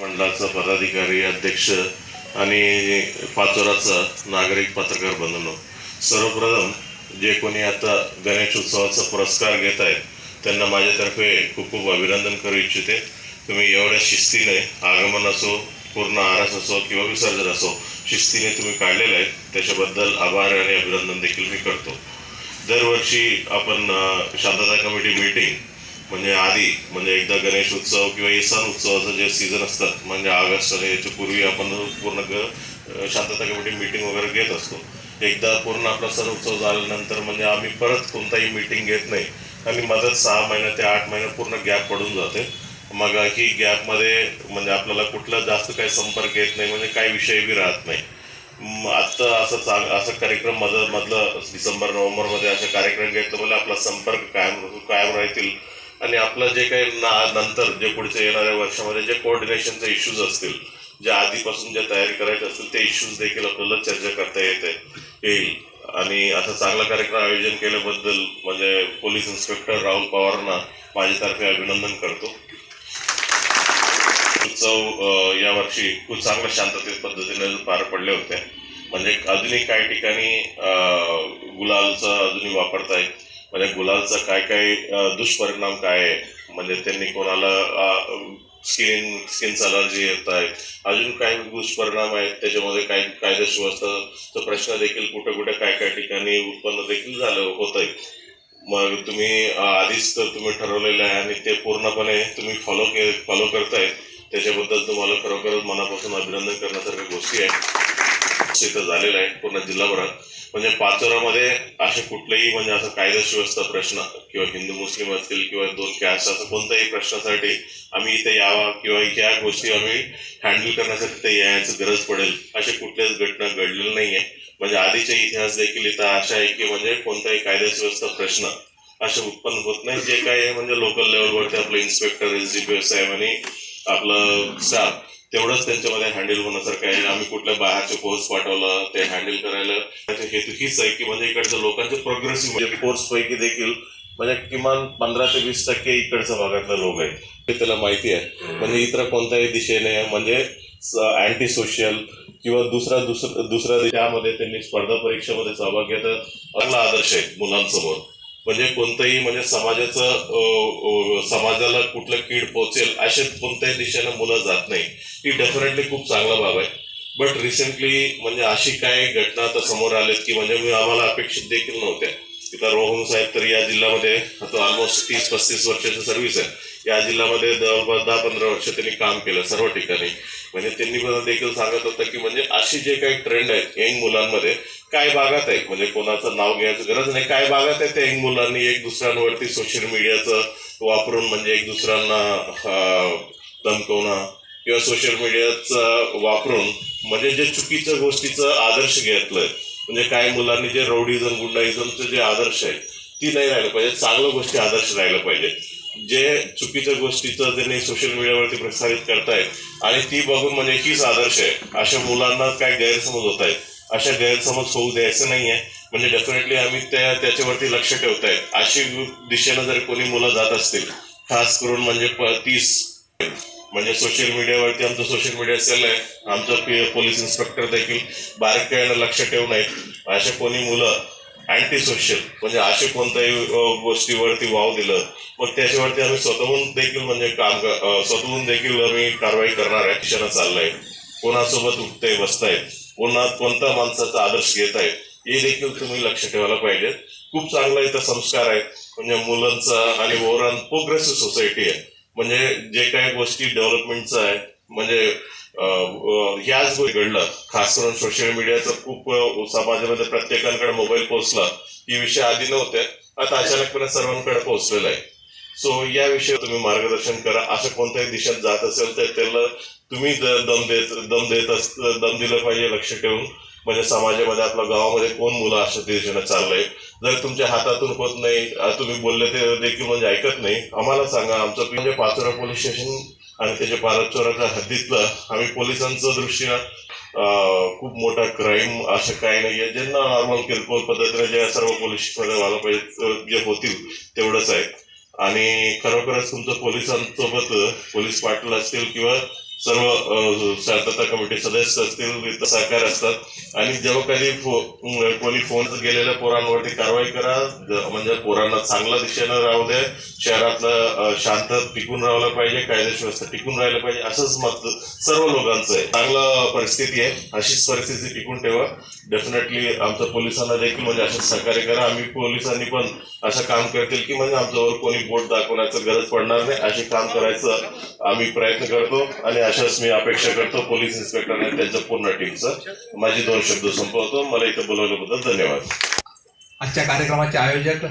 मंडळाचा पदाधिकारी अध्यक्ष आणि पाचोराचा नागरिक पत्रकार बंधनो. सर्वप्रथम जे कोणी आता गणेश उत्सवाचा पुरस्कार घेत आहेत त्यांना माझ्यातर्फे खूप खूप अभिनंदन करू इच्छिते. तुम्ही एवढ्या शिस्तीने आगमन असो पूर्ण आरास असो किंवा विसर्जन असो शिस्तीने तुम्ही काढलेलं आहे त्याच्याबद्दल आभार आणि अभिनंदन देखील मी करतो. दरवर्षी आपण शांतता कमिटी मीटिंग म्हणजे आधी म्हणजे एकदा गणेश उत्सव किंवा हे सण उत्सवाचं जे सीझन असतात म्हणजे ऑगस्ट आणि याच्या पूर्वी आपण पूर्ण ग- शांतता कमिटी मीटिंग वगैरे घेत असतो. एकदा पूर्ण आपला सण उत्सव झाल्यानंतर म्हणजे आम्ही परत कोणताही मीटिंग घेत नाही. आणि मदत सहा महिन्या ते आठ महिने पूर्ण गॅप पडून जाते. मग ही गॅपमध्ये म्हणजे आपल्याला कुठला जास्त काही संपर्क येत नाही म्हणजे काही विषय बी राहत नाही. आत्ता असं चांग असं कार्यक्रम मधलं मधलं डिसेंबर नोव्हेंबरमध्ये असे कार्यक्रम घेतलं म्हणजे आपला संपर्क कायम कायम राहतील. आणि आपलं जे काही ना नंतर जे पुढच्या येणाऱ्या वर्षामध्ये जे कोऑर्डिनेशनचे इश्यूज असतील जे आधीपासून जे तयारी करायचे असतील ते इश्यूज देखील आपल्याला चर्चा करता येते येईल. आणि असं चांगला कार्यक्रम आयोजन केल्याबद्दल म्हणजे पोलीस इन्स्पेक्टर राहुल पवारांना माझ्यातर्फे अभिनंदन करतो. उत्सव यावर्षी खूप चांगल्या शांततेत पद्धतीने पार पडले होते म्हणजे अजूनही काही ठिकाणी गुलालचा अजूनही वापरतायत. म्हणजे गुलालचा काय काय दुष्परिणाम काय आहे? म्हणजे त्यांनी कोणाला स्किन स्किनचा अलर्जी येत आहे. अजून काही दुष्परिणाम आहेत? त्याच्यामध्ये काही कायदा सुव्यवस्थाचा प्रश्न देखील कुठे कुठे काय काय ठिकाणी उत्पन्न देखील झालं होत आहे मग तुम्ही आधीच तर तुम्ही ठरवलेलं आहे आणि ते पूर्णपणे तुम्ही फॉलो के फॉलो करताय. त्याच्याबद्दल तुम्हाला खरोखर मनापासून अभिनंदन करण्यासारख्या गोष्टी आहेत. तिथं झालेलं आहे पूर्ण जिल्हाभरात. म्हणजे पाचोरामध्ये असे कुठलेही म्हणजे असं कायदा प्रश्न किंवा हिंदू मुस्लिम असतील किंवा दोन कॅस्ट असं कोणत्याही प्रश्नासाठी आम्ही इथे यावा किंवा या गोष्टी आम्ही हँडल करण्यासाठी इथे यायचं गरज पडेल. असे कुठल्याच घटना घडलेल्या नाहीये. म्हणजे आधीचे इतिहास देखील इथं अशा आहे की म्हणजे कोणताही कायदा प्रश्न असे उत्पन्न होत नाही. जे काय म्हणजे लोकल लेवलवरती आपलं inspector S D P S साहेब आणि आपलं स्टाफ तेवढंच त्यांच्यामध्ये हँडल होण्यासारखं आहे. आम्ही कुठल्या बाहेरचे फोर्स पाठवलं ते हँडल करायला. त्याचा हेतू हीच आहे की म्हणजे इकडच्या लोकांचे प्रोग्रेसिव्ह म्हणजे फोर्स पैकी देखील म्हणजे किमान पंधरा ते वीस टक्के इकडच्या भागातले लोक आहेत. हे त्याला माहिती आहे. म्हणजे इतर कोणत्याही दिशेने म्हणजे अँटी सोशल किंवा दुसरा दुसरा दुसऱ्या त्यामध्ये त्यांनी स्पर्धा परीक्षेमध्ये सहभाग घेतात चांगला आदर्श आहे मुलांसमोर. म्हणजे कोणतंही म्हणजे समाजाचं समाजाला कुठलं कीड पोचेल अशा कोणत्याही दिशेनं मुलं जात नाही. ही डेफिनेटली खूप चांगला बाब आहे. बट रिसेंटली म्हणजे अशी काय घटना आता समोर आलेत की म्हणजे मी आम्हाला अपेक्षित देखील नव्हत्या. तिथं रोहन साहेब तर या जिल्ह्यामध्ये आता ऑलमोस्ट तीस पस्तीस वर्षाची सर्व्हिस आहे. या जिल्ह्यामध्ये जवळपास दहा पंधरा वर्ष त्यांनी काम केलं सर्व ठिकाणी. म्हणजे त्यांनी पण देखील सांगत होतं की म्हणजे अशी जे काही ट्रेंड आहेत यंग मुलांमध्ये काय भागात आहे? म्हणजे कोणाचं नाव घ्यायचं गरज नाही. काय भागात आहे त्या मुलांनी एक दुसऱ्यांवरती सोशल मीडियाचं वापरून म्हणजे एक दुसऱ्यांना दमकवणं धमकवणं किंवा सोशल मीडियाचं वापरून म्हणजे जे चुकीच्या गोष्टीचं आदर्श घेतलंय. म्हणजे काही मुलांनी जे रौडीझम गुंडाइझमचं जे आदर्श आहेत ती नाही राहिलं पाहिजे. चांगलं गोष्टी आदर्श राहिलं पाहिजे. जे चुकीच्या गोष्टीचं त्यांनी सोशल मीडियावरती प्रसारित करतायत आणि ती बघून म्हणजे हीच आदर्श आहे. अशा मुलांना काय गैरसमज होत आहेत? अशा गैरसमज होऊ द्यायचं नाही आहे म्हणजे डेफिनेटली आम्ही त्या त्याच्यावरती लक्ष ठेवत आहेत अशी दिशेनं जर कोणी मुलं जात असतील खास करून म्हणजे प- तीस म्हणजे सोशल मीडियावरती आमचं सोशल मीडिया सेल आहे. आमचं पोलीस इन्स्पेक्टर देखील बारकाईनं लक्ष ठेवून आहेत. अशा कोणी मुलं अँटी सोशल म्हणजे असे कोणत्याही गोष्टीवरती वाव दिलं मग त्याच्यावरती आम्ही स्वतःहून देखील म्हणजे काम स्वतःहून देखील आम्ही कारवाई करणार आहे. क्षण चाललंय. कोणासोबत उठतंय बसताय पुन्हा कोणत्या माणसाचा आदर्श घेत आहे हे देखील तुम्ही लक्ष ठेवायला पाहिजे खूप चांगला इथं संस्कार आहेत म्हणजे मुलांचा आणि ओव्हरऑल प्रोग्रेसिव्ह सोसायटी आहे. म्हणजे जे काही गोष्टी डेव्हलपमेंटचं आहे म्हणजे ह्याच गोष्टी घडलं. खास करून सोशल मीडियाचा खूप समाजामध्ये प्रत्येकांकडे मोबाईल पोहोचला. ही विषय आधी नव्हते. आता अचानकपणे सर्वांकडे पोहोचलेला आहे. सो या विषयावर तुम्ही मार्गदर्शन करा. असं कोणत्याही दिशेत जात असेल तर त्याला तुम्ही दम देत दम देत अस दम दिलं पाहिजे लक्ष ठेवून. म्हणजे समाजामध्ये आपल्या गावामध्ये कोण मुलं अशा दिशेने चाललंय? जर तुमच्या हातातून होत नाही तुम्ही बोलले ते देखील म्हणजे ऐकत नाही. आम्हाला सांगा आमचं म्हणजे पाचोरा पोलीस स्टेशन आणि त्याच्या पारचोराच्या हद्दीतलं आम्ही पोलिसांच्या दृष्टीनं खूप मोठा क्राईम असं काही नाहीये. ज्यांना नॉर्मल किरकोळ पद्धतीने ज्या सर्व पोलीस व्हायला पाहिजे जे होतील तेवढंच आहे. आणि खरोखरच तुमचं पोलिसांसोबत पोलीस पाटील असतील किंवा सर्व शांतता कमिटी सदस्य असतील सहकार सहकार्य असतात. आणि जेव्हा कधी फो- कोणी फोन गेलेल्या पोरांवरती कारवाई करा म्हणजे पोरांना चांगल्या दिशेनं राहू दे शहरातलं शांत टिकून राहिलं पाहिजे कायदेशीर व्यवस्था टिकून राहिलं पाहिजे असंच मत सर्व लोकांचं आहे. चांगलं परिस्थिती आहे अशीच परिस्थिती टिकून ठेवा. डेफिनेटली आमच्या पोलिसांना देखील म्हणजे असं सहकार्य करा. आम्ही पोलिसांनी पण असं काम करतील की म्हणजे आमच्यावर कोणी बोट दाखवण्याचं गरज पडणार नाही. असे काम करायचं आम्ही प्रयत्न करतो आणि अशाच मी अपेक्षा करतो. पोलीस इन्स्पेक्टर आणि त्यांच्या पूर्ण टीमचं माझी दोन शब्द संपवतो. मला इथं बोलवल्याबद्दल धन्यवाद. आजच्या कार्यक्रमाचे आयोजक